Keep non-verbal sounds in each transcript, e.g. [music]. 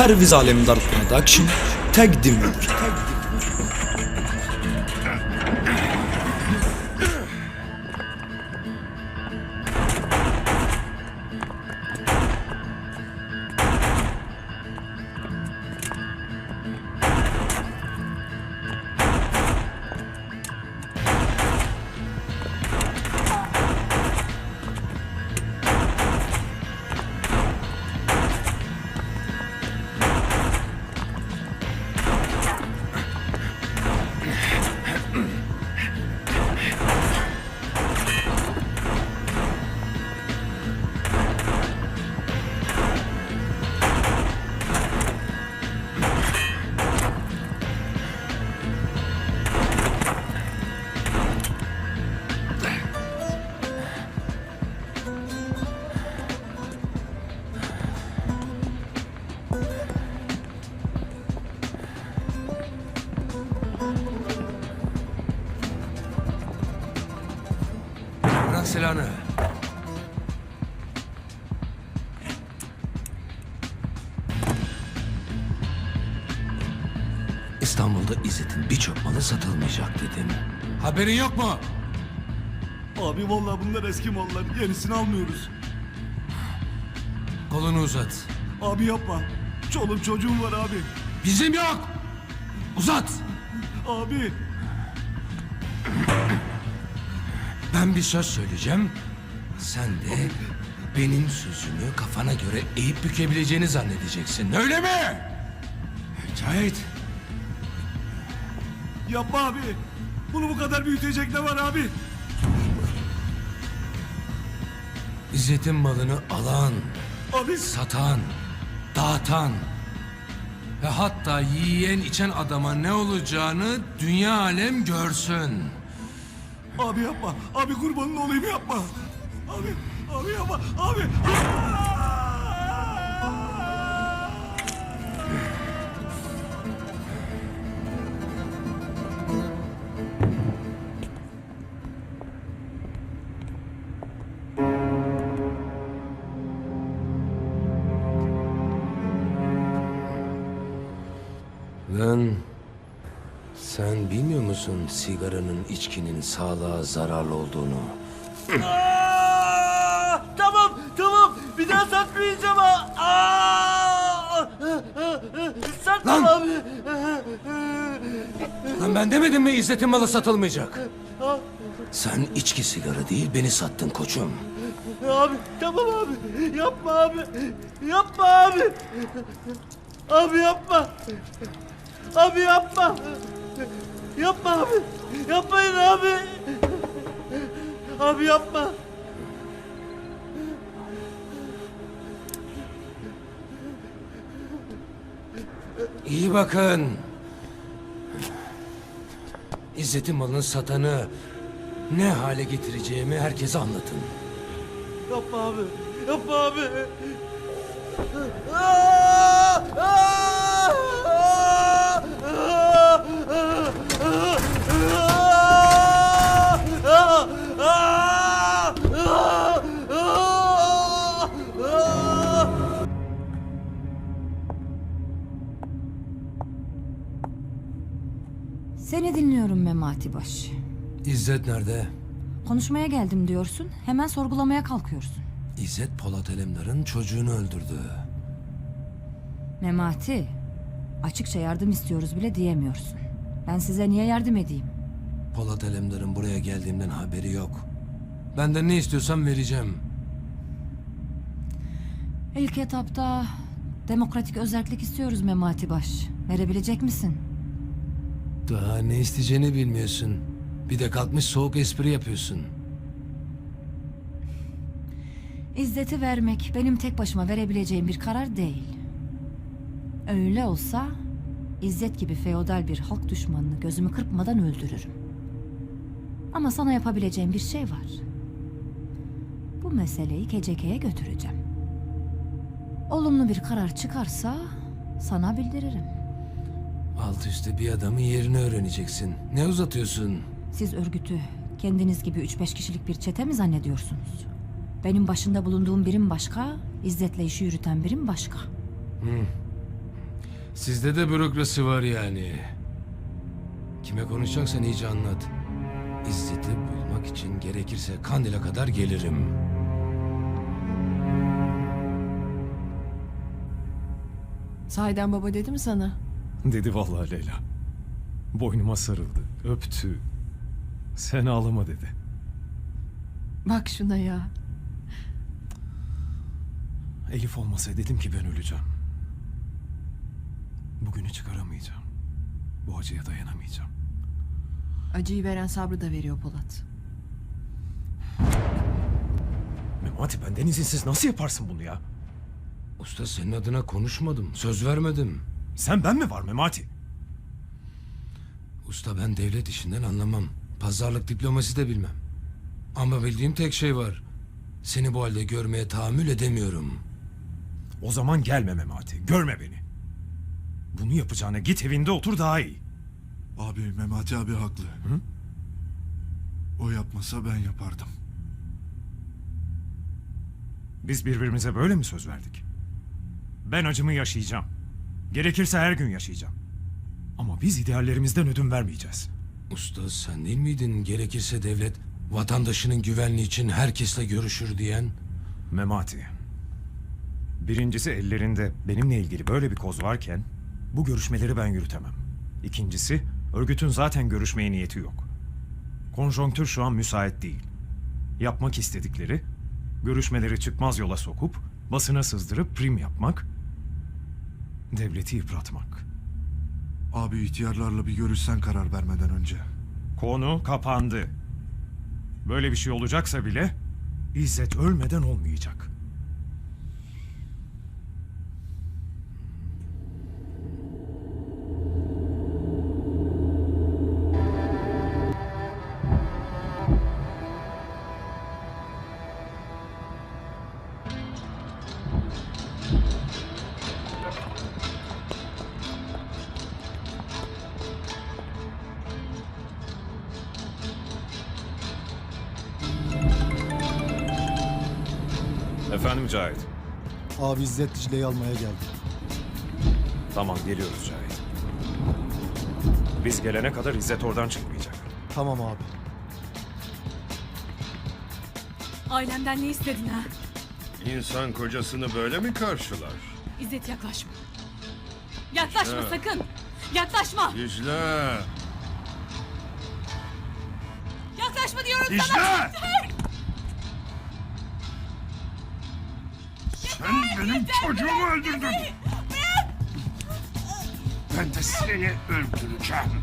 Perviz Alemdar Production təqdim İstanbul'da İzzet'in birçok malı satılmayacak dedim. Haberin yok mu? Abi vallahi bunlar eski mallar. Yenisini almıyoruz. Kolunu uzat. Abi yapma. Çoluk çocuğum var abi. Bizim yok. Uzat. Abi. Ben bir söz söyleyeceğim. Sen de benim sözümü kafana göre eğip bükebileceğini zannedeceksin. Öyle mi? Cahit. Yapma abi. Bunu bu kadar büyütecek ne var abi? İzzet'in malını alan, Abi. satan, dağıtan ve hatta yiyen içen adama ne olacağını dünya alem görsün. Abi yapma. Abi kurbanın olayım yapma. Abi. Abi yapma. Abi. Lan sen bilmiyor musun sigaranın içkinin sağlığa zararlı olduğunu? Daha satmayacağım ha. Aa, satma Lan! abi. Lan ben demedim mi İzzet'in malı satılmayacak? Sen içki sigara değil beni sattın koçum. Abi tamam abi yapma abi yapma abi. Abi yapma. Abi yapma. Yapma abi. Yapmayın abi. Abi yapma. İyi bakın. İzzet'in malını satanı ne hale getireceğimi herkese anlatın. Yapma abi. Yapma abi. Dinliyorum Memati Baş. İzzet nerede? Konuşmaya geldim diyorsun, hemen sorgulamaya kalkıyorsun. İzzet Polat Alemdar'ın çocuğunu öldürdü. Memati, açıkça yardım istiyoruz bile diyemiyorsun. Ben size niye yardım edeyim? Polat Alemdar'ın buraya geldiğimden haberi yok. Benden ne istiyorsan vereceğim. İlk etapta demokratik özellik istiyoruz Memati Baş. Verebilecek misin? Daha ne isteyeceğini bilmiyorsun. Bir de kalkmış soğuk espri yapıyorsun. İzzeti vermek benim tek başıma verebileceğim bir karar değil. Öyle olsa İzzet gibi feodal bir halk düşmanını gözümü kırpmadan öldürürüm. Ama sana yapabileceğim bir şey var. Bu meseleyi KCK'ye götüreceğim. Olumlu bir karar çıkarsa sana bildiririm. Alt üstte bir adamın yerini öğreneceksin. Ne uzatıyorsun? Siz örgütü kendiniz gibi 3-5 kişilik bir çete mi zannediyorsunuz? Benim başında bulunduğum birim başka, İzzet'le işi yürüten birim başka. Sizde de bürokrasi var yani. Kime konuşacaksan iyice anlat. İzzet'i bulmak için gerekirse Kandil'e kadar gelirim. Sahiden baba dedi mi sana? [laughs] Dedi vallahi Leyla. Boynuma sarıldı, öptü. Sen ağlama dedi. Bak şuna ya. Elif olmasa dedim ki ben öleceğim. Bugünü çıkaramayacağım. Bu acıya dayanamayacağım. Acıyı veren sabrı da veriyor Polat. Memati benden izinsiz nasıl yaparsın bunu ya? Usta senin adına konuşmadım. Söz vermedim. Sen ben mi var Memati? Usta ben devlet işinden anlamam. Pazarlık diplomasi de bilmem. Ama bildiğim tek şey var. Seni bu halde görmeye tahammül edemiyorum. O zaman gelme Memati. Görme beni. Bunu yapacağına git evinde otur daha iyi. Abi Memati abi haklı. O yapmasa ben yapardım. Biz birbirimize böyle mi söz verdik? Ben acımı yaşayacağım. Gerekirse her gün yaşayacağım. Ama biz ideallerimizden ödün vermeyeceğiz. Usta sen değil miydin gerekirse devlet vatandaşının güvenliği için herkesle görüşür diyen? Memati. Birincisi ellerinde benimle ilgili böyle bir koz varken bu görüşmeleri ben yürütemem. İkincisi örgütün zaten görüşmeye niyeti yok. Konjonktür şu an müsait değil. Yapmak istedikleri görüşmeleri çıkmaz yola sokup basına sızdırıp prim yapmak, devleti yıpratmak. Abi ihtiyarlarla bir görüşsen karar vermeden önce. Konu kapandı. Böyle bir şey olacaksa bile İzzet ölmeden olmayacak. Efendim Cahit. Abi İzzet Dicle'yi almaya geldi. Tamam geliyoruz Cahit. Biz gelene kadar İzzet oradan çıkmayacak. Tamam abi. Ailemden ne istedin ha? İnsan kocasını böyle mi karşılar? İzzet yaklaşma. Yaklaşma sakın. Yaklaşma. Dicle! Yaklaşma diyorum sana. Dicle! Sen benim çocuğumu öldürdün. Ben de seni öldüreceğim.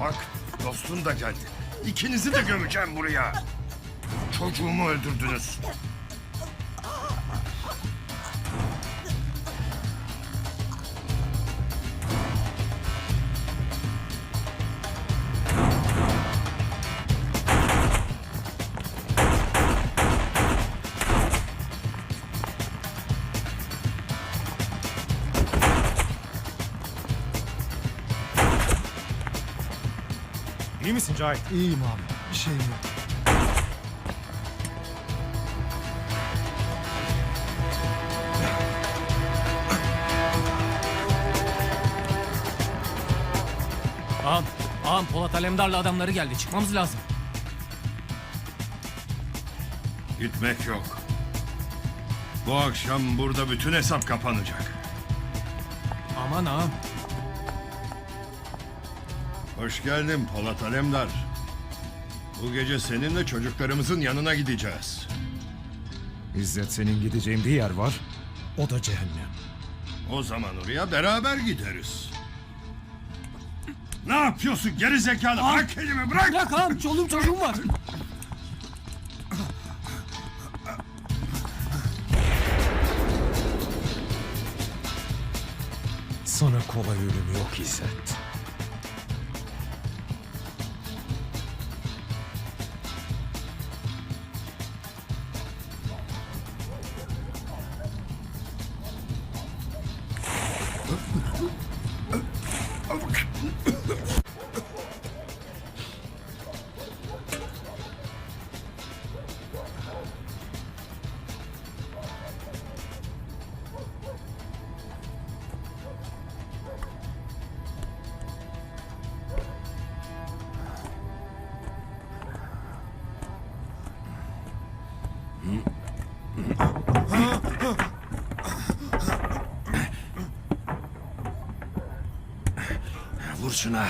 Bak dostun da geldi. İkinizi de gömeceğim buraya. Çocuğumu öldürdünüz. İyi misin Cahit? İyiyim abi. Bir şeyim yok. Ağam, ağam Polat Alemdar'la adamları geldi. Çıkmamız lazım. Gitmek yok. Bu akşam burada bütün hesap kapanacak. Aman ağam. Hoş geldin Polat Alemdar. Bu gece seninle çocuklarımızın yanına gideceğiz. İzzet senin gideceğin bir yer var. O da cehennem. O zaman oraya beraber gideriz. Ne yapıyorsun geri zekalı? Bırak elimi bırak! Bırak ağam, çoluğum çocuğum var. Sana kolay ölüm yok İzzet. Şuna.